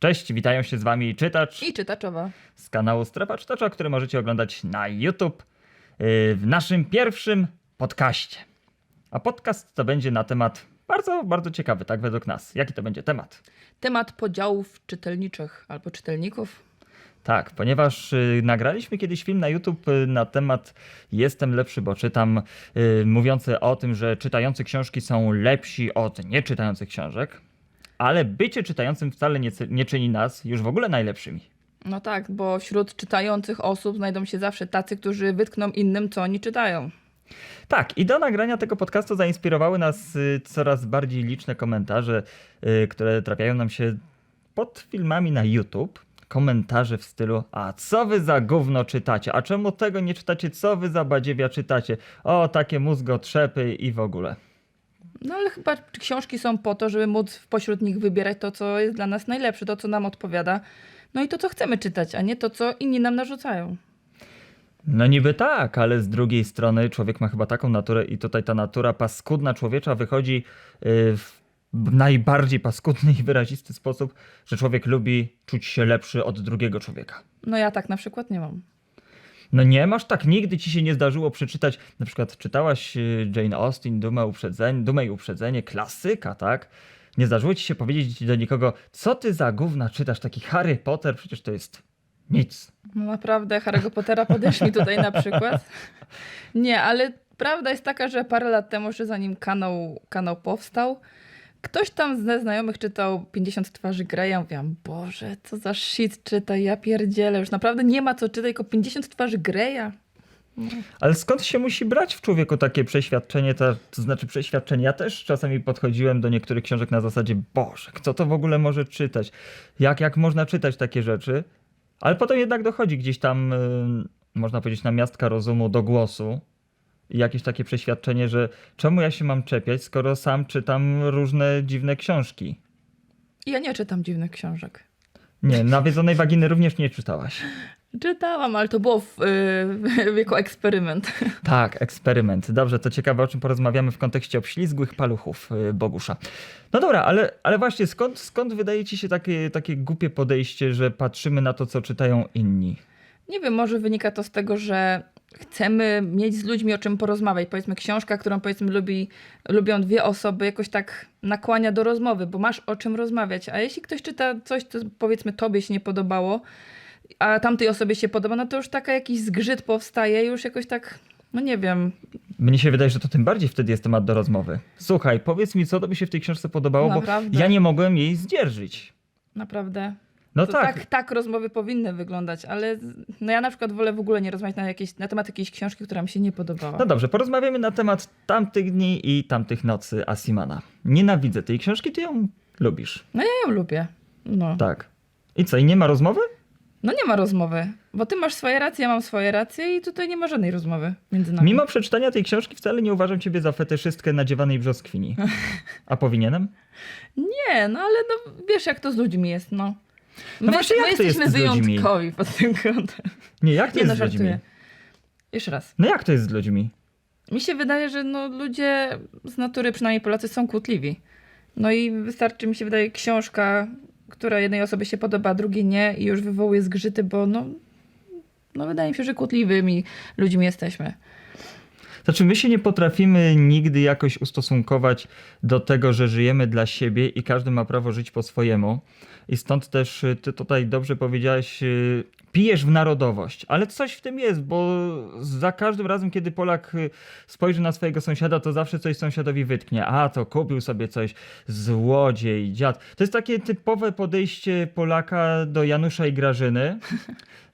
Cześć, witają się z wami czytacz I czytaczowa. z kanału Strefa Czytacza, który możecie oglądać na YouTube yy, w naszym pierwszym podcaście. A podcast to będzie na temat bardzo, bardzo ciekawy, tak według nas. Jaki to będzie temat? Temat podziałów czytelniczych albo czytelników. Tak, ponieważ y, nagraliśmy kiedyś film na YouTube y, na temat Jestem lepszy, bo czytam, y, mówiący o tym, że czytający książki są lepsi od nieczytających książek, ale bycie czytającym wcale nie, nie czyni nas już w ogóle najlepszymi. No tak, bo wśród czytających osób znajdą się zawsze tacy, którzy wytkną innym, co oni czytają. Tak, i do nagrania tego podcastu zainspirowały nas y, coraz bardziej liczne komentarze, y, które trafiają nam się pod filmami na YouTube. Komentarze w stylu, a co wy za gówno czytacie? A czemu tego nie czytacie? Co wy za badziewia czytacie? O, takie mózgotrzepy i w ogóle. No ale chyba książki są po to, żeby móc pośród nich wybierać to, co jest dla nas najlepsze, to, co nam odpowiada. No i to, co chcemy czytać, a nie to, co inni nam narzucają. No niby tak, ale z drugiej strony człowiek ma chyba taką naturę i tutaj ta natura paskudna człowiecza wychodzi y, w najbardziej paskudny i wyrazisty sposób, że człowiek lubi czuć się lepszy od drugiego człowieka. No ja tak na przykład nie mam. No nie masz tak, nigdy ci się nie zdarzyło przeczytać, na przykład czytałaś y, Jane Austen, Dumę, uprzedzenie, Dumę i Uprzedzenie, klasyka, tak? Nie zdarzyło ci się powiedzieć do nikogo, co ty za gówna czytasz, taki Harry Potter, przecież to jest nic. No naprawdę, Harry'ego Pottera podeszli tutaj na przykład. Nie, ale prawda jest taka, że parę lat temu, jeszcze zanim kanał, kanał powstał, ktoś tam ze znajomych czytał 50 twarzy Greya. Mówiłam, Boże, co za shit czyta, ja pierdzielę. Już naprawdę nie ma co czytać, tylko 50 twarzy Greya. Ale skąd się musi brać w człowieku takie przeświadczenie, to, to znaczy przeświadczenie? Ja też czasami podchodziłem do niektórych książek na zasadzie, Boże, kto to w ogóle może czytać? Jak, jak można czytać takie rzeczy? Ale potem jednak dochodzi gdzieś tam, y, można powiedzieć, na miastka rozumu do głosu. Jakieś takie przeświadczenie, że czemu ja się mam czepiać, skoro sam czytam różne dziwne książki? Ja nie czytam dziwnych książek. Nie, nawiedzonej waginy również nie czytałaś. Czytałam, ale to było w, yy, jako eksperyment. Tak, eksperyment. Dobrze, to ciekawe, o czym porozmawiamy w kontekście obślizgłych paluchów y, Bogusza. No dobra, ale, ale właśnie skąd, skąd wydaje ci się takie, takie głupie podejście, że patrzymy na to, co czytają inni? Nie wiem, może wynika to z tego, że chcemy mieć z ludźmi o czym porozmawiać. Powiedzmy, książka, którą powiedzmy lubi, lubią dwie osoby, jakoś tak nakłania do rozmowy, bo masz o czym rozmawiać. A jeśli ktoś czyta coś, co powiedzmy tobie się nie podobało, a tamtej osobie się podoba, no to już taka jakiś zgrzyt powstaje, już jakoś tak, no nie wiem. Mnie się wydaje, że to tym bardziej wtedy jest temat do rozmowy. Słuchaj, powiedz mi, co tobie się w tej książce podobało, Naprawdę? bo ja nie mogłem jej zdzierżyć. Naprawdę. No to tak, tak. tak. rozmowy powinny wyglądać, ale no ja na przykład wolę w ogóle nie rozmawiać na, jakieś, na temat jakiejś książki, która mi się nie podobała. no dobrze, porozmawiamy na temat tamtych dni i tamtych nocy Asimana. Nienawidzę tej książki, ty ją lubisz. No ja ją lubię. No. Tak. I co, i nie ma rozmowy? no nie ma rozmowy, bo ty masz swoje racje, ja mam swoje racje i tutaj nie ma żadnej rozmowy między nami. Mimo przeczytania tej książki wcale nie uważam ciebie za fetyszystkę nadziewanej brzoskwini. A powinienem? Nie, no ale no, wiesz jak to z ludźmi jest, no. No właśnie, jak my to jest jesteśmy z ludźmi? wyjątkowi pod tym kątem. Nie, jak to Nie no, jest z ludźmi? żartuję. Jeszcze raz. No jak to jest z ludźmi? Mi się wydaje, że no, ludzie z natury, przynajmniej Polacy, są kłótliwi. No i wystarczy, mi się wydaje, książka, która jednej osobie się podoba, a drugiej nie i już wywołuje zgrzyty, bo no, no wydaje mi się, że kłótliwymi ludźmi jesteśmy. Znaczy, my się nie potrafimy nigdy jakoś ustosunkować do tego, że żyjemy dla siebie i każdy ma prawo żyć po swojemu. I stąd też y, ty tutaj dobrze powiedziałeś, y, pijesz w narodowość, ale coś w tym jest, bo za każdym razem, kiedy Polak y, spojrzy na swojego sąsiada, to zawsze coś sąsiadowi wytknie. A, to kupił sobie coś, złodziej, dziad. To jest takie typowe podejście Polaka do Janusza i Grażyny.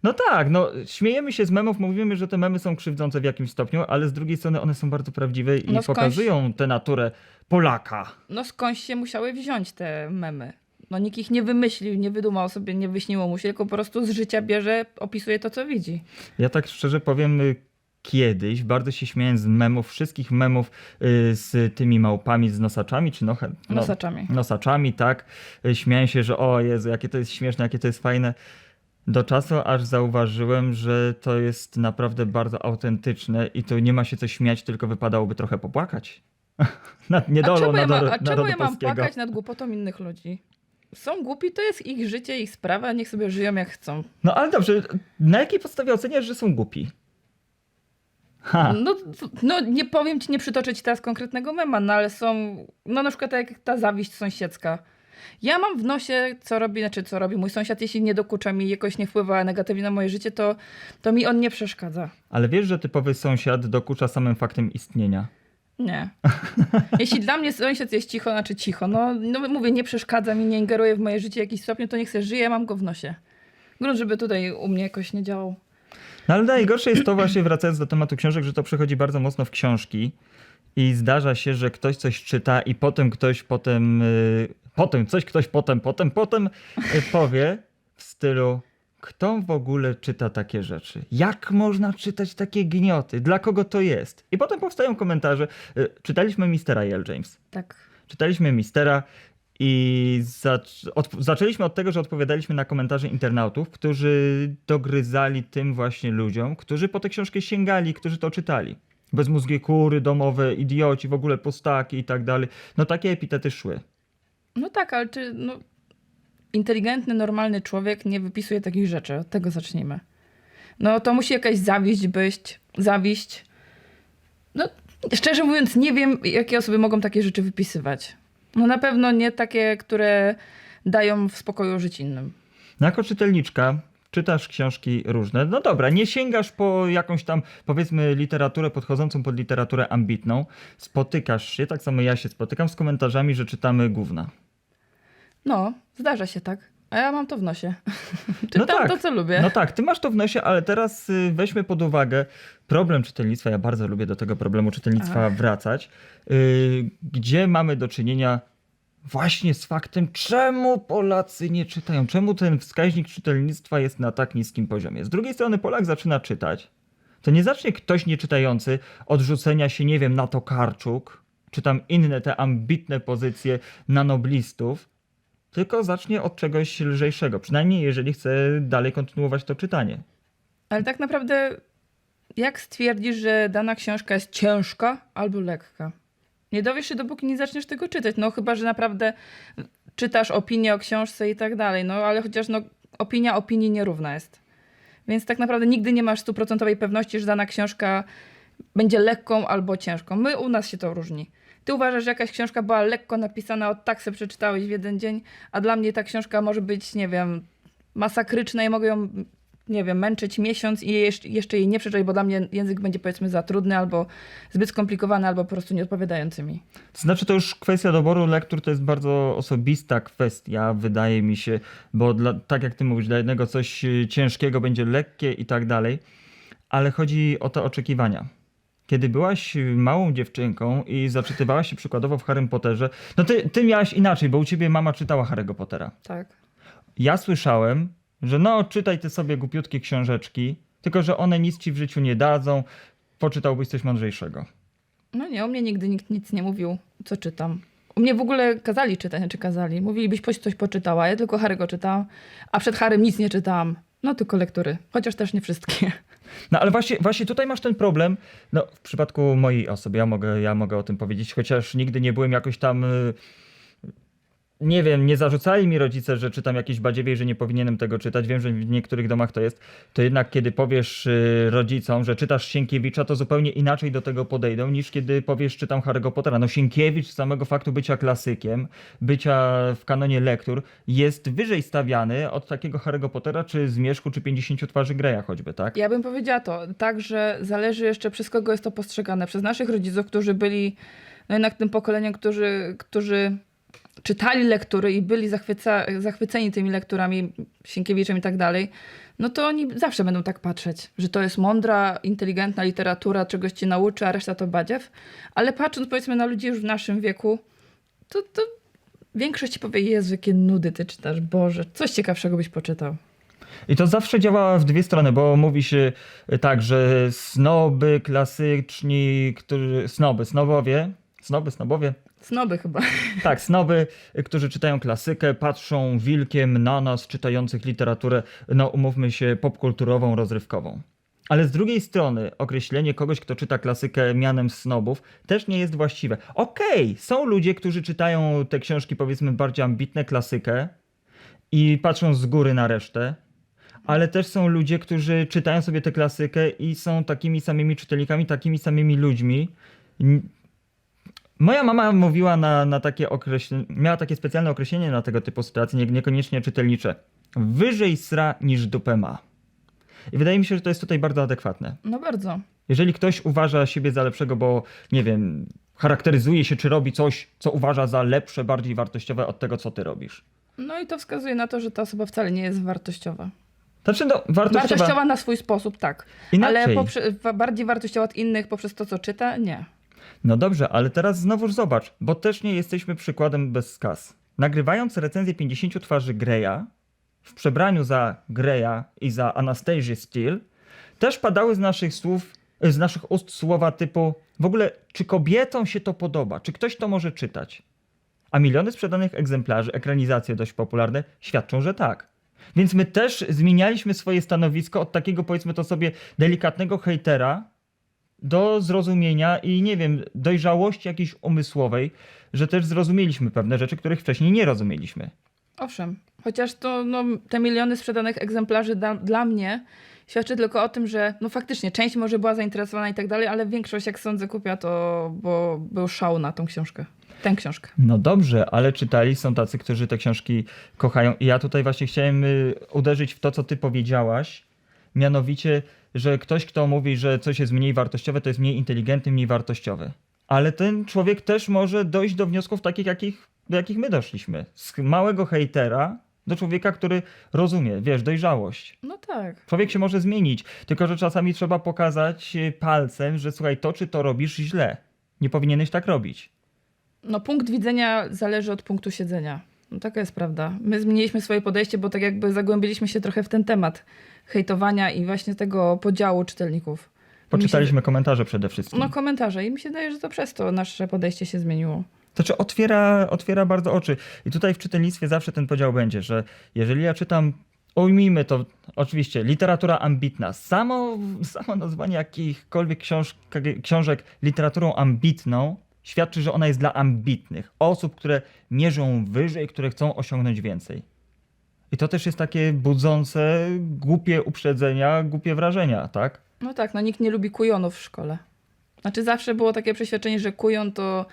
No tak, no śmiejemy się z memów, mówimy, że te memy są krzywdzące w jakimś stopniu, ale z drugiej strony one są bardzo prawdziwe i No pokazują tę naturę Polaka. No skądś się musiały wziąć te memy. No nikt ich nie wymyślił, nie wydumał sobie, nie wyśniło mu się, tylko po prostu z życia bierze, opisuje to, co widzi. Ja tak szczerze powiem, y, kiedyś bardzo się śmiałem z memów, wszystkich memów y, z tymi małpami, z nosaczami, czy no, no, Nosaczami. nosaczami, tak. Y, Śmiałem się, że o Jezu, jakie to jest śmieszne, jakie to jest fajne. Do czasu aż zauważyłem, że to jest naprawdę bardzo autentyczne i tu nie ma się co śmiać, tylko wypadałoby trochę popłakać. Nad A niedolą czemu, ja, ma, a czemu ja mam płakać nad głupotą innych ludzi? Są głupi, to jest ich życie, ich sprawa, niech sobie żyją jak chcą. No ale dobrze, na jakiej podstawie oceniasz, że są głupi? Ha, No, no nie powiem ci, nie przytoczę ci teraz konkretnego mema, no ale są, no na przykład tak jak ta zawiść sąsiedzka. Ja mam w nosie, co robi, znaczy co robi mój sąsiad, jeśli nie dokucza mi, jakoś nie wpływa negatywnie na moje życie, to, to mi on nie przeszkadza. ale wiesz, że typowy sąsiad dokucza samym faktem istnienia. Nie. Jeśli dla mnie sąsiad jest cicho, znaczy cicho, no, no mówię, nie przeszkadza mi, nie ingeruje w moje życie w jakiś stopniu, to niech sobie żyje, mam go w nosie. Grunt, żeby tutaj u mnie jakoś nie działał. No ale najgorsze jest to właśnie, wracając do tematu książek, że to przechodzi bardzo mocno w książki i zdarza się, że ktoś coś czyta i potem ktoś potem, y, potem coś ktoś potem, potem, potem y, powie w stylu kto w ogóle czyta takie rzeczy? Jak można czytać takie gnioty? Dla kogo to jest? I potem powstają komentarze. Y, Czytaliśmy Mistera L. James. Tak. Czytaliśmy Mistera i zac- od, zaczęliśmy od tego, że odpowiadaliśmy na komentarze internautów, którzy dogryzali tym właśnie ludziom, którzy po tę książkę sięgali, którzy to czytali. Bezmózgie kury, domowe, idioci, w ogóle postaki i tak dalej. No takie epitety szły. No tak, ale czy no, inteligentny, normalny człowiek nie wypisuje takich rzeczy? Od tego zacznijmy. No to musi jakaś zawiść być, zawiść. No szczerze mówiąc nie wiem, jakie osoby mogą takie rzeczy wypisywać. No na pewno nie takie, które dają w spokoju żyć innym. No jako czytelniczka czytasz książki różne. No dobra, nie sięgasz po jakąś tam, powiedzmy, literaturę podchodzącą pod literaturę ambitną. Spotykasz się, tak samo ja się spotykam z komentarzami, że czytamy gówna. No, zdarza się tak. A ja mam to w nosie. Czytam tak. to, co lubię. No tak, ty masz to w nosie, ale teraz y, weźmy pod uwagę problem czytelnictwa. Ja bardzo lubię do tego problemu czytelnictwa Ach. wracać. y, Gdzie mamy do czynienia właśnie z faktem, czemu Polacy nie czytają? Czemu ten wskaźnik czytelnictwa jest na tak niskim poziomie? Z drugiej strony Polak zaczyna czytać. To nie zacznie ktoś nieczytający od rzucenia się, nie wiem, na Tokarczuk, czy tam inne te ambitne pozycje na noblistów, tylko zacznie od czegoś lżejszego. Przynajmniej jeżeli chce dalej kontynuować to czytanie. Ale tak naprawdę, jak stwierdzisz, że dana książka jest ciężka albo lekka? Nie dowiesz się, dopóki nie zaczniesz tego czytać. No chyba, że naprawdę czytasz opinię o książce i tak dalej. No ale chociaż no, opinia opinii nierówna jest. Więc tak naprawdę nigdy nie masz stuprocentowej pewności, że dana książka będzie lekką albo ciężką. My u nas się to różni. Ty uważasz, że jakaś książka była lekko napisana, od tak sobie przeczytałeś w jeden dzień, a dla mnie ta książka może być, nie wiem, masakryczna i mogę ją, nie wiem, męczyć miesiąc i jeszcze, jeszcze jej nie przeczytać, bo dla mnie język będzie powiedzmy za trudny, albo zbyt skomplikowany, albo po prostu nieodpowiadający mi. To znaczy, to już kwestia doboru lektur to jest bardzo osobista kwestia, wydaje mi się, bo dla, tak jak ty mówisz, dla jednego coś y, ciężkiego będzie lekkie i tak dalej, ale chodzi o te oczekiwania. Kiedy byłaś y, małą dziewczynką i zaczytywałaś się przykładowo w Harrym Potterze, no ty, ty miałaś inaczej, bo u ciebie mama czytała Harry'ego Pottera. Tak. Ja słyszałem, że no, czytaj ty sobie głupiutkie książeczki, tylko że one nic ci w życiu nie dadzą, poczytałbyś coś mądrzejszego. No nie, u mnie nigdy nikt nic nie mówił, co czytam. U mnie w ogóle kazali czytać, czy kazali. Mówili, byś coś poczytała. Ja tylko Harry'ego czytałam, a przed Harrym nic nie czytałam. No tylko lektury, chociaż też nie wszystkie. No ale właśnie, właśnie tutaj masz ten problem. No, w przypadku mojej osoby, ja mogę, ja mogę o tym powiedzieć, chociaż nigdy nie byłem jakoś tam. y, Nie wiem, nie zarzucali mi rodzice, że czytam jakieś badziewie że nie powinienem tego czytać. Wiem, że w niektórych domach to jest. To jednak, kiedy powiesz y, rodzicom, że czytasz Sienkiewicza, to zupełnie inaczej do tego podejdą, niż kiedy powiesz, czytam Harry'ego Pottera. No, Sienkiewicz z samego faktu bycia klasykiem, bycia w kanonie lektur, jest wyżej stawiany od takiego Harry'ego Pottera, czy Zmierzchu, czy 50 twarzy Greya choćby, tak? Ja bym powiedziała to tak, że zależy jeszcze przez kogo jest to postrzegane. Przez naszych rodziców, którzy byli no jednak tym pokoleniem, którzy, którzy czytali lektury i byli zachwyca, zachwyceni tymi lekturami, Sienkiewiczem i tak dalej, no to oni zawsze będą tak patrzeć, że to jest mądra, inteligentna literatura, czegoś cię nauczy, a reszta to badziew. Ale patrząc powiedzmy na ludzi już w naszym wieku, to, to większość ci powie, Jezu, jakie nudy ty czytasz, Boże, coś ciekawszego byś poczytał. I to zawsze działa w dwie strony, bo mówi się tak, że snoby klasyczni, którzy. Snoby, snobowie. Snoby, snobowie. Snoby chyba. Tak, snoby, którzy czytają klasykę, patrzą wilkiem na nas, czytających literaturę, no umówmy się, popkulturową, rozrywkową. Ale z drugiej strony, określenie kogoś, kto czyta klasykę mianem snobów, też nie jest właściwe. Okej, są ludzie, którzy czytają te książki, powiedzmy, bardziej ambitne, klasykę, i patrzą z góry na resztę, ale też są ludzie, którzy czytają sobie tę klasykę i są takimi samymi czytelnikami, takimi samymi ludźmi. Moja mama mówiła na, na takie określenie, miała takie specjalne określenie na tego typu sytuacje, nie, niekoniecznie czytelnicze. Wyżej sra niż dupę ma. I wydaje mi się, że to jest tutaj bardzo adekwatne. No bardzo. Jeżeli ktoś uważa siebie za lepszego, bo nie wiem, charakteryzuje się, czy robi coś, co uważa za lepsze, bardziej wartościowe od tego, co ty robisz. No i to wskazuje na to, że ta osoba wcale nie jest wartościowa. Znaczy, no, wartościowa... Wartościowa na swój sposób, tak. Inaczej. Ale bardziej wartościowa od innych poprzez to, co czyta, nie. No dobrze, ale teraz znowuż zobacz, bo też nie jesteśmy przykładem bez skaz. Nagrywając recenzję 50 twarzy Greya, w przebraniu za Greya i za Anastasia Steele, też padały z naszych słów, z naszych ust słowa typu w ogóle, czy kobietom się to podoba, czy ktoś to może czytać? A miliony sprzedanych egzemplarzy, ekranizacje dość popularne, świadczą, że tak. Więc my też zmienialiśmy swoje stanowisko od takiego, powiedzmy to sobie, delikatnego hejtera do zrozumienia i nie wiem, dojrzałości jakiejś umysłowej, że też zrozumieliśmy pewne rzeczy, których wcześniej nie rozumieliśmy. Owszem, chociaż to no, te miliony sprzedanych egzemplarzy da, dla mnie świadczy tylko o tym, że no faktycznie część może była zainteresowana i tak dalej, ale większość, jak sądzę, kupia to, bo był szał na tą książkę. Tę książkę. No dobrze, ale czytali, są tacy, którzy te książki kochają. I ja tutaj właśnie chciałem y, uderzyć w to, co ty powiedziałaś, mianowicie, że ktoś, kto mówi, że coś jest mniej wartościowe, to jest mniej inteligentny, mniej wartościowy. Ale ten człowiek też może dojść do wniosków takich, jakich, do jakich my doszliśmy. Z małego hejtera do człowieka, który rozumie, wiesz, dojrzałość. No tak. Człowiek się może zmienić, tylko że czasami trzeba pokazać y, palcem, że słuchaj, to czy to robisz źle. Nie powinieneś tak robić. No punkt widzenia zależy od punktu siedzenia. No taka jest prawda. My zmieniliśmy swoje podejście, bo tak jakby zagłębiliśmy się trochę w ten temat hejtowania i właśnie tego podziału czytelników. Poczytaliśmy komentarze przede wszystkim. No komentarze i mi się wydaje, że to przez to nasze podejście się zmieniło. To znaczy otwiera, otwiera bardzo oczy. I tutaj w czytelnictwie zawsze ten podział będzie, że jeżeli ja czytam, ujmijmy to, oczywiście, literatura ambitna. Samo, samo nazwanie jakichkolwiek książ, książek literaturą ambitną świadczy, że ona jest dla ambitnych. Osób, które mierzą wyżej, które chcą osiągnąć więcej. I to też jest takie budzące, głupie uprzedzenia, głupie wrażenia, tak? No tak, no nikt nie lubi kujonów w szkole. Znaczy zawsze było takie przeświadczenie, że kujon to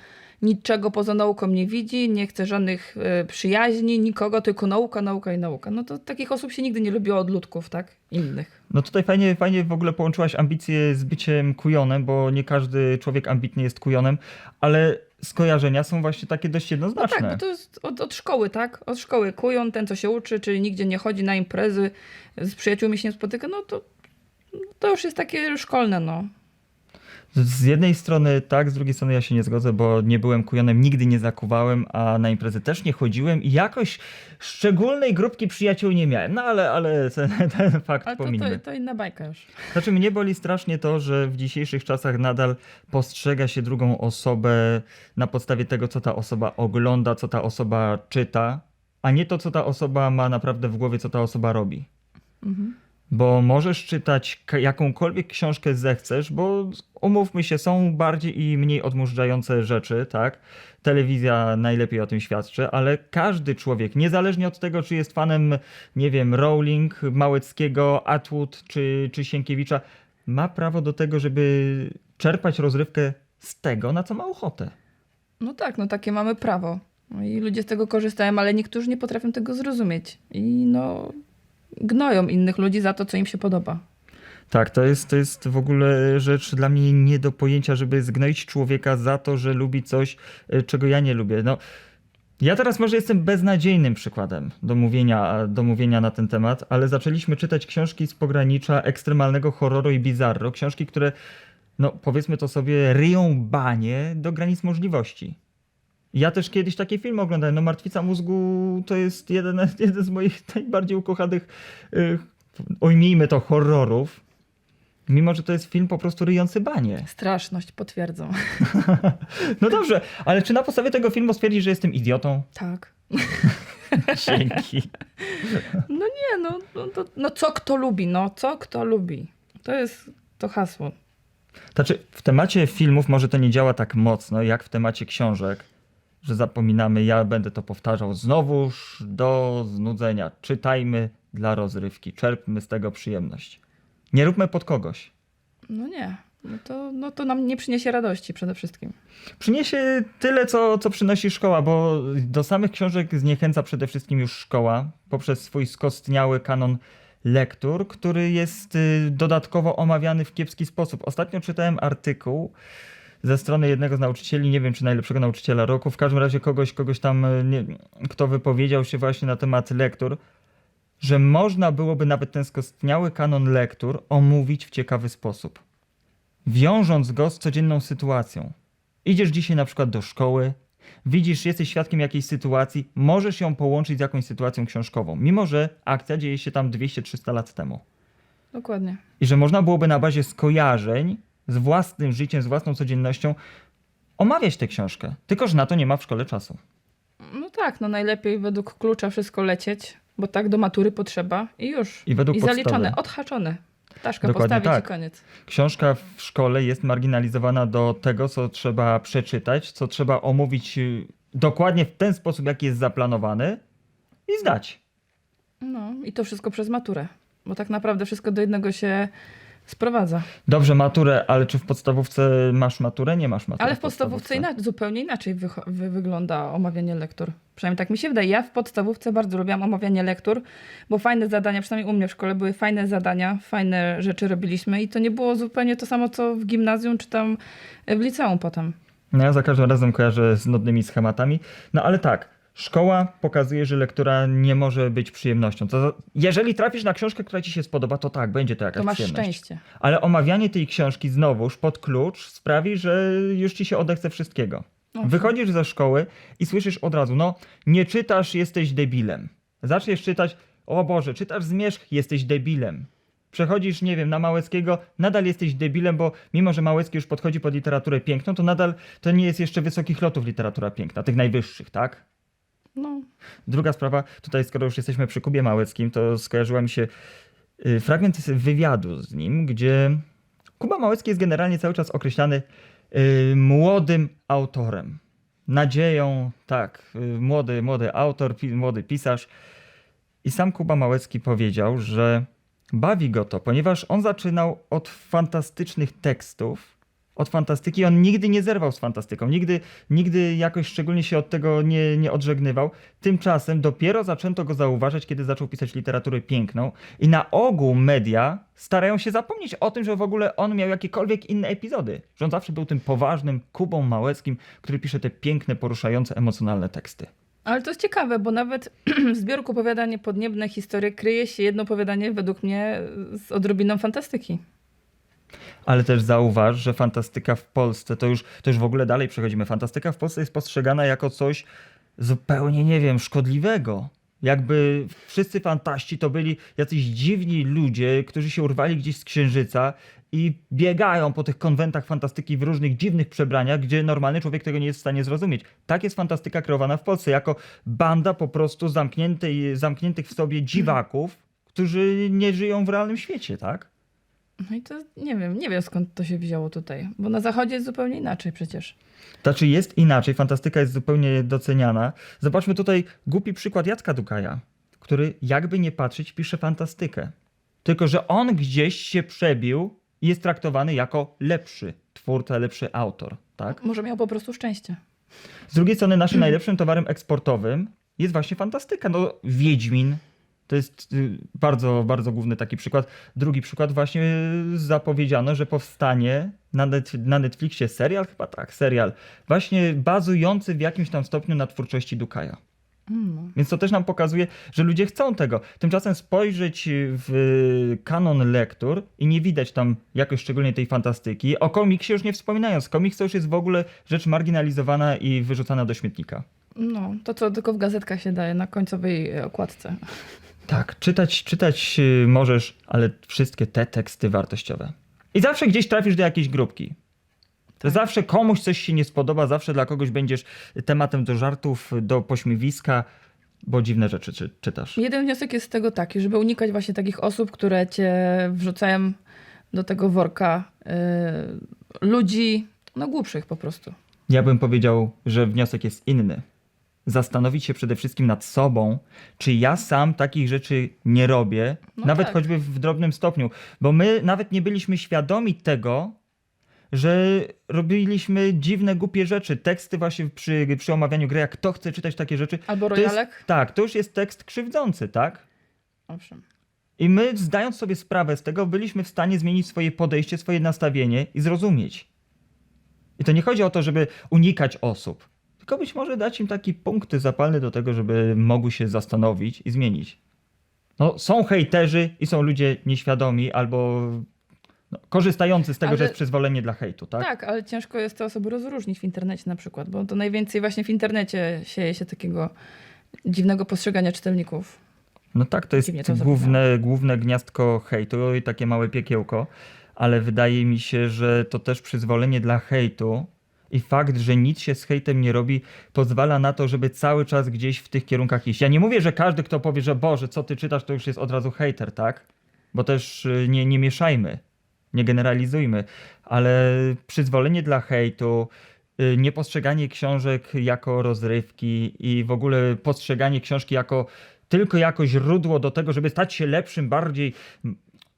niczego poza nauką nie widzi, nie chce żadnych e, przyjaźni, nikogo, tylko nauka, nauka i nauka. No to takich osób się nigdy nie lubiło od ludków, tak? Innych. No tutaj fajnie, fajnie w ogóle połączyłaś ambicje z byciem kujonem, bo nie każdy człowiek ambitny jest kujonem, ale skojarzenia są właśnie takie dość No jednoznaczne. tak, bo to jest od, od szkoły, tak? Od szkoły kujon, ten co się uczy, czyli nigdzie nie chodzi na imprezy, z przyjaciółmi się nie spotyka, no to, to już jest takie szkolne, no. Z jednej strony tak, z drugiej strony ja się nie zgodzę, bo nie byłem kujonem, nigdy nie zakuwałem, a na imprezy też nie chodziłem i jakoś szczególnej grupki przyjaciół nie miałem. No ale, ale ten, ten fakt Ale to, to, to inna bajka już. Znaczy mnie boli strasznie to, że w dzisiejszych czasach nadal postrzega się drugą osobę na podstawie tego, co ta osoba ogląda, co ta osoba czyta, a nie to, co ta osoba ma naprawdę w głowie, co ta osoba robi. Mhm. Bo możesz czytać jakąkolwiek książkę zechcesz, bo umówmy się, są bardziej i mniej odmurzające rzeczy, tak? Telewizja najlepiej o tym świadczy, ale każdy człowiek, niezależnie od tego, czy jest fanem, nie wiem, Rowling, Małeckiego, Atwood czy, czy Sienkiewicza, ma prawo do tego, żeby czerpać rozrywkę z tego, na co ma ochotę. No tak, no takie mamy prawo. No i ludzie z tego korzystają, ale niektórzy nie potrafią tego zrozumieć. I no, gnoją innych ludzi za to, co im się podoba. Tak, to jest, to jest w ogóle rzecz dla mnie nie do pojęcia, żeby zgnoić człowieka za to, że lubi coś, y, czego ja nie lubię. No, ja teraz może jestem beznadziejnym przykładem do mówienia, do mówienia na ten temat, ale zaczęliśmy czytać książki z pogranicza ekstremalnego horroru i bizarro. Książki, które, no powiedzmy to sobie, ryją banie do granic możliwości. Ja też kiedyś takie filmy oglądałem. No Martwica mózgu to jest jeden, jeden z moich najbardziej ukochanych, y, ujmijmy to, horrorów. Mimo, że to jest film po prostu ryjący banie. Straszność, potwierdzą. No dobrze, ale czy na podstawie tego filmu stwierdzisz, że jestem idiotą? Tak. Dzięki. No nie, no, no, to, no co kto lubi, no co kto lubi. To jest to hasło. Znaczy, w temacie filmów może to nie działa tak mocno, jak w temacie książek. Że zapominamy. Ja będę to powtarzał znowuż do znudzenia. Czytajmy dla rozrywki, czerpmy z tego przyjemność. Nie róbmy pod kogoś. No nie. No to, no to nam nie przyniesie radości przede wszystkim. Przyniesie tyle, co, co przynosi szkoła, bo do samych książek zniechęca przede wszystkim już szkoła poprzez swój skostniały kanon lektur, który jest y, dodatkowo omawiany w kiepski sposób. Ostatnio czytałem artykuł ze strony jednego z nauczycieli, nie wiem czy najlepszego nauczyciela roku, w każdym razie kogoś, kogoś tam, y, nie, kto wypowiedział się właśnie na temat lektur, że można byłoby nawet ten skostniały kanon lektur omówić w ciekawy sposób wiążąc go z codzienną sytuacją. Idziesz dzisiaj na przykład do szkoły, widzisz, jesteś świadkiem jakiejś sytuacji, możesz ją połączyć z jakąś sytuacją książkową, mimo że akcja dzieje się tam 200-300 lat temu. Dokładnie. I że można byłoby na bazie skojarzeń z własnym życiem, z własną codziennością omawiać tę książkę. Tylko, że na to nie ma w szkole czasu. No tak, no najlepiej według klucza wszystko lecieć, bo tak do matury potrzeba i już. I według I podstawy. zaliczone, odhaczone. Ptaszka Dokładnie postawić tak. i koniec. Książka w szkole jest marginalizowana do tego, co trzeba przeczytać, co trzeba omówić y, dokładnie w ten sposób, jaki jest zaplanowany i zdać. No i to wszystko przez maturę. Bo tak naprawdę wszystko do jednego się sprowadza. Dobrze, maturę, ale czy w podstawówce masz maturę? Nie masz matury. Ale w podstawówce ina- zupełnie inaczej wycho- wy- wygląda omawianie lektur. Przynajmniej tak mi się wydaje. Ja w podstawówce bardzo lubiłam omawianie lektur, bo fajne zadania, przynajmniej u mnie w szkole były fajne zadania, fajne rzeczy robiliśmy i to nie było zupełnie to samo, co w gimnazjum czy tam w liceum potem. No ja za każdym razem kojarzę z nudnymi schematami. No ale tak, szkoła pokazuje, że lektura nie może być przyjemnością. To, jeżeli trafisz na książkę, która ci się spodoba, to tak, będzie to jakaś To masz przyjemność. szczęście. Ale omawianie tej książki znowuż pod klucz sprawi, że już ci się odechce wszystkiego. No, Wychodzisz ze szkoły i słyszysz od razu, no nie czytasz, jesteś debilem. Zaczniesz czytać, o Boże, czytasz Zmierzch, jesteś debilem. Przechodzisz, nie wiem, na Małeckiego, nadal jesteś debilem, bo mimo, że Małecki już podchodzi pod literaturę piękną, to nadal to nie jest jeszcze wysokich lotów literatura piękna, tych najwyższych, tak? No, Druga sprawa, tutaj skoro już jesteśmy przy Kubie Małeckim, to skojarzyła mi się y, fragment wywiadu z nim, gdzie Kuba Małecki jest generalnie cały czas określany y, młodym autorem. Nadzieją, tak, y, młody, młody autor, młody pisarz. I sam Kuba Małecki powiedział, że bawi go to, ponieważ on zaczynał od fantastycznych tekstów, od fantastyki. On nigdy nie zerwał z fantastyką, nigdy, nigdy jakoś szczególnie się od tego nie, nie odżegnywał. Tymczasem dopiero zaczęto go zauważać, kiedy zaczął pisać literaturę piękną. I na ogół media starają się zapomnieć o tym, że w ogóle on miał jakiekolwiek inne epizody. Że on zawsze był tym poważnym Kubą Małeckim, który pisze te piękne, poruszające, emocjonalne teksty. ale to jest ciekawe, bo nawet w zbiorku opowiadanie podniebne historie kryje się jedno opowiadanie według mnie z odrobiną fantastyki. Ale też zauważ, że fantastyka w Polsce, to już, to już w ogóle dalej przechodzimy. Fantastyka w Polsce jest postrzegana jako coś zupełnie, nie wiem, szkodliwego. Jakby wszyscy fantaści to byli jacyś dziwni ludzie, którzy się urwali gdzieś z księżyca i biegają po tych konwentach fantastyki w różnych dziwnych przebraniach, gdzie normalny człowiek tego nie jest w stanie zrozumieć. Tak jest fantastyka kreowana w Polsce, jako banda po prostu zamkniętych w sobie dziwaków, którzy nie żyją w realnym świecie, tak? No i to nie wiem, nie wiem skąd to się wzięło tutaj, bo na zachodzie jest zupełnie inaczej przecież. Znaczy jest inaczej, fantastyka jest zupełnie doceniana. Zobaczmy tutaj głupi przykład Jacka Dukaja, który jakby nie patrzeć pisze fantastykę. Tylko, że on gdzieś się przebił i jest traktowany jako lepszy twórca, lepszy autor, tak? Może miał po prostu szczęście. Z drugiej strony naszym najlepszym towarem eksportowym jest właśnie fantastyka. No Wiedźmin to jest y, bardzo, bardzo główny taki przykład. Drugi przykład właśnie y, zapowiedziano, że powstanie na, net, na Netflixie serial, chyba tak, serial, właśnie bazujący w jakimś tam stopniu na twórczości Dukaja. Mm. Więc to też nam pokazuje, że ludzie chcą tego. Tymczasem spojrzeć w kanon lektur i nie widać tam jakoś szczególnie tej fantastyki. O komiksie już nie wspominając. Komiks to już jest w ogóle rzecz marginalizowana i wyrzucana do śmietnika. No, to co tylko w gazetkach się daje na końcowej okładce. Tak, czytać, czytać y, możesz, ale wszystkie te teksty wartościowe. I zawsze gdzieś trafisz do jakiejś grupki. Tak. Zawsze komuś coś się nie spodoba, zawsze dla kogoś będziesz tematem do żartów, do pośmiewiska, bo dziwne rzeczy czy, czytasz. Jeden wniosek jest z tego taki, żeby unikać właśnie takich osób, które cię wrzucają do tego worka y, ludzi, no głupszych po prostu. Ja bym powiedział, że wniosek jest inny. Zastanowić się przede wszystkim nad sobą, czy ja sam takich rzeczy nie robię, No nawet tak. choćby w drobnym stopniu, bo my nawet nie byliśmy świadomi tego, że robiliśmy dziwne, głupie rzeczy. Teksty właśnie przy, przy omawianiu gry, jak kto chce czytać takie rzeczy. Albo to jest, rojalek? tak, to już jest tekst krzywdzący, tak? Owszem. I my, zdając sobie sprawę z tego, byliśmy w stanie zmienić swoje podejście, swoje nastawienie i zrozumieć. I to nie chodzi o to, żeby unikać osób, tylko być może dać im taki punkt zapalny do tego, żeby mogły się zastanowić i zmienić. No, są hejterzy i są ludzie nieświadomi albo no, korzystający z tego, Ale- że jest przyzwolenie dla hejtu, tak? Tak? ale ciężko jest te osoby rozróżnić w internecie na przykład, bo to najwięcej właśnie w internecie sieje się takiego dziwnego postrzegania czytelników. No tak, to jest to główne, główne gniazdko hejtu i takie małe piekiełko, ale wydaje mi się, że to też przyzwolenie dla hejtu i fakt, że nic się z hejtem nie robi, pozwala na to, żeby cały czas gdzieś w tych kierunkach iść. Ja nie mówię, że każdy, kto powie, że Boże, co ty czytasz, to już jest od razu hejter, tak? Bo też y, nie, nie mieszajmy, nie generalizujmy, ale przyzwolenie dla hejtu, y, niepostrzeganie książek jako rozrywki i w ogóle postrzeganie książki jako tylko jako źródło do tego, żeby stać się lepszym, bardziej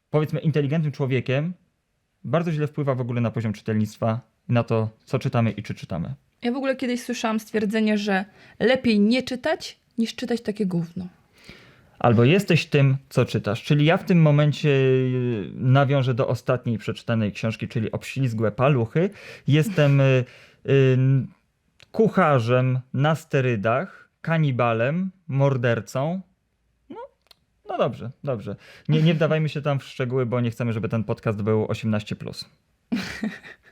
powiedzmy inteligentnym człowiekiem, bardzo źle wpływa w ogóle na poziom czytelnictwa, na to, co czytamy i czy czytamy. Ja w ogóle kiedyś słyszałam stwierdzenie, że lepiej nie czytać, niż czytać takie gówno. Albo jesteś tym, co czytasz. Czyli ja w tym momencie y, nawiążę do ostatniej przeczytanej książki, czyli Obślizgłe paluchy. Jestem y, y, kucharzem na sterydach, kanibalem, mordercą. No, no dobrze, dobrze. Nie, nie wdawajmy się tam w szczegóły, bo nie chcemy, żeby ten podcast był 18+. No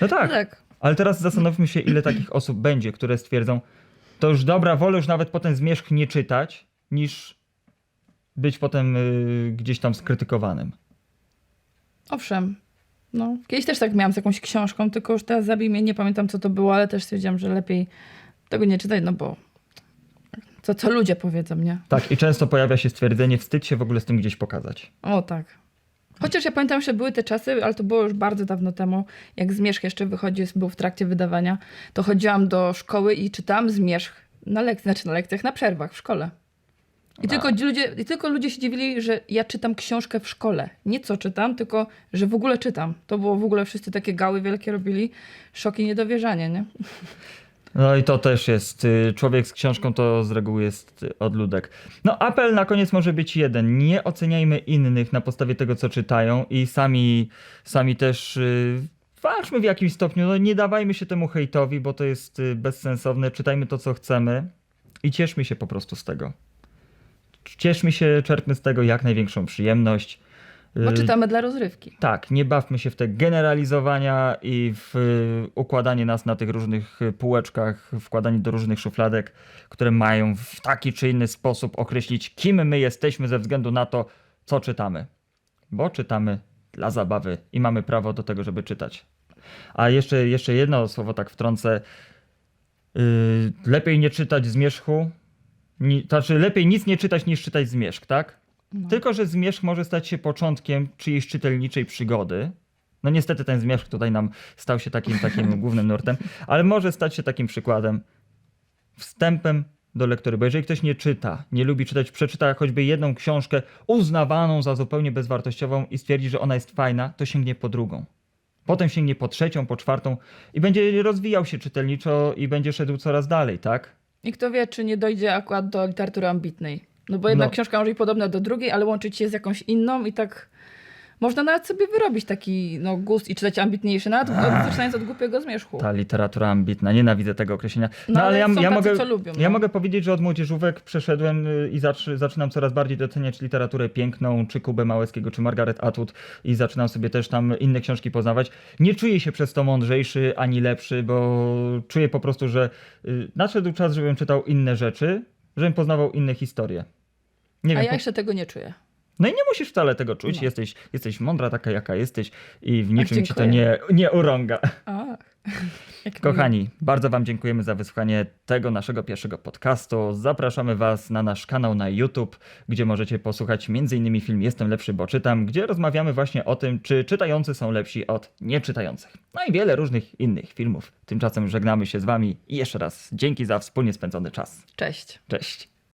No tak, tak. ale teraz zastanówmy się, ile takich osób będzie, które stwierdzą, to już dobra, wolę już nawet potem zmierzch nie czytać, niż być potem y, gdzieś tam skrytykowanym. Owszem. No, kiedyś też tak miałam z jakąś książką, tylko już teraz zabij mnie, nie pamiętam co to było, ale też stwierdziłam, że lepiej tego nie czytać, no bo co, co ludzie powiedzą, nie? Tak, i często pojawia się stwierdzenie, wstyd się w ogóle z tym gdzieś pokazać. O tak. Chociaż ja pamiętam, że były te czasy, ale to było już bardzo dawno temu, jak Zmierzch jeszcze wychodził, był w trakcie wydawania, to chodziłam do szkoły i czytałam Zmierzch na lekcjach, znaczy na lekcjach, na przerwach w szkole. I tylko, ludzie, I tylko ludzie się dziwili, że ja czytam książkę w szkole. Nie co czytam, tylko że w ogóle czytam. To było w ogóle wszyscy takie gały wielkie robili. Szok i niedowierzanie, nie? No i to też jest, y, człowiek z książką to z reguły jest y, odludek. No apel na koniec może być jeden, nie oceniajmy innych na podstawie tego, co czytają i sami, sami też y, walczmy w jakimś stopniu, no nie dawajmy się temu hejtowi, bo to jest bezsensowne, czytajmy to, co chcemy i cieszmy się po prostu z tego. Cieszmy się, czerpmy z tego jak największą przyjemność. Bo Y, czytamy dla rozrywki. tak, nie bawmy się w te generalizowania i w y, układanie nas na tych różnych y, półeczkach, wkładanie do różnych szufladek, które mają w taki czy inny sposób określić, kim my jesteśmy ze względu na to, co czytamy. Bo czytamy dla zabawy i mamy prawo do tego, żeby czytać. A jeszcze, jeszcze jedno słowo tak wtrącę. Yy, lepiej nie czytać zmierzchu. Ni, to znaczy, lepiej nic nie czytać niż czytać zmierzch, tak? No. Tylko, że zmierzch może stać się początkiem czyjejś czytelniczej przygody. No niestety ten zmierzch tutaj nam stał się takim, takim głównym nurtem, ale może stać się takim przykładem, wstępem do lektury. Bo jeżeli ktoś nie czyta, nie lubi czytać, przeczyta choćby jedną książkę uznawaną za zupełnie bezwartościową i stwierdzi, że ona jest fajna, to sięgnie po drugą. Potem sięgnie po trzecią, po czwartą i będzie rozwijał się czytelniczo i będzie szedł coraz dalej, tak? I kto wie, czy nie dojdzie akurat do literatury ambitnej. No bo jedna No. książka może być podobna do drugiej, ale łączyć się z jakąś inną i tak można nawet sobie wyrobić taki no, gust i czytać ambitniejszy, nawet od, zaczynając od głupiego zmierzchu. Ta literatura ambitna, nienawidzę tego określenia. No, No, ale, ale ja, ja, tacy, mogę, lubią, ja no. mogę powiedzieć, że od młodzieżówek przeszedłem y, i zacz, zaczynam coraz bardziej doceniać literaturę piękną, czy Kubę Małeckiego, czy Margaret Atwood i zaczynam sobie też tam inne książki poznawać. Nie czuję się przez to mądrzejszy ani lepszy, bo czuję po prostu, że y, nadszedł czas, żebym czytał inne rzeczy, żebym poznawał inne historie. Nie A wiem, ja po- jeszcze tego nie czuję. no i nie musisz wcale tego czuć. No. Jesteś, jesteś mądra taka, jaka jesteś i w niczym ci to nie, nie urąga. Ach. Kochani, bardzo Wam dziękujemy za wysłuchanie tego naszego pierwszego podcastu. Zapraszamy Was na nasz kanał na YouTube, gdzie możecie posłuchać m.in. film Jestem lepszy, bo czytam, gdzie rozmawiamy właśnie o tym, czy czytający są lepsi od nieczytających. No i wiele różnych innych filmów. Tymczasem żegnamy się z Wami i jeszcze raz dzięki za wspólnie spędzony czas. Cześć. Cześć.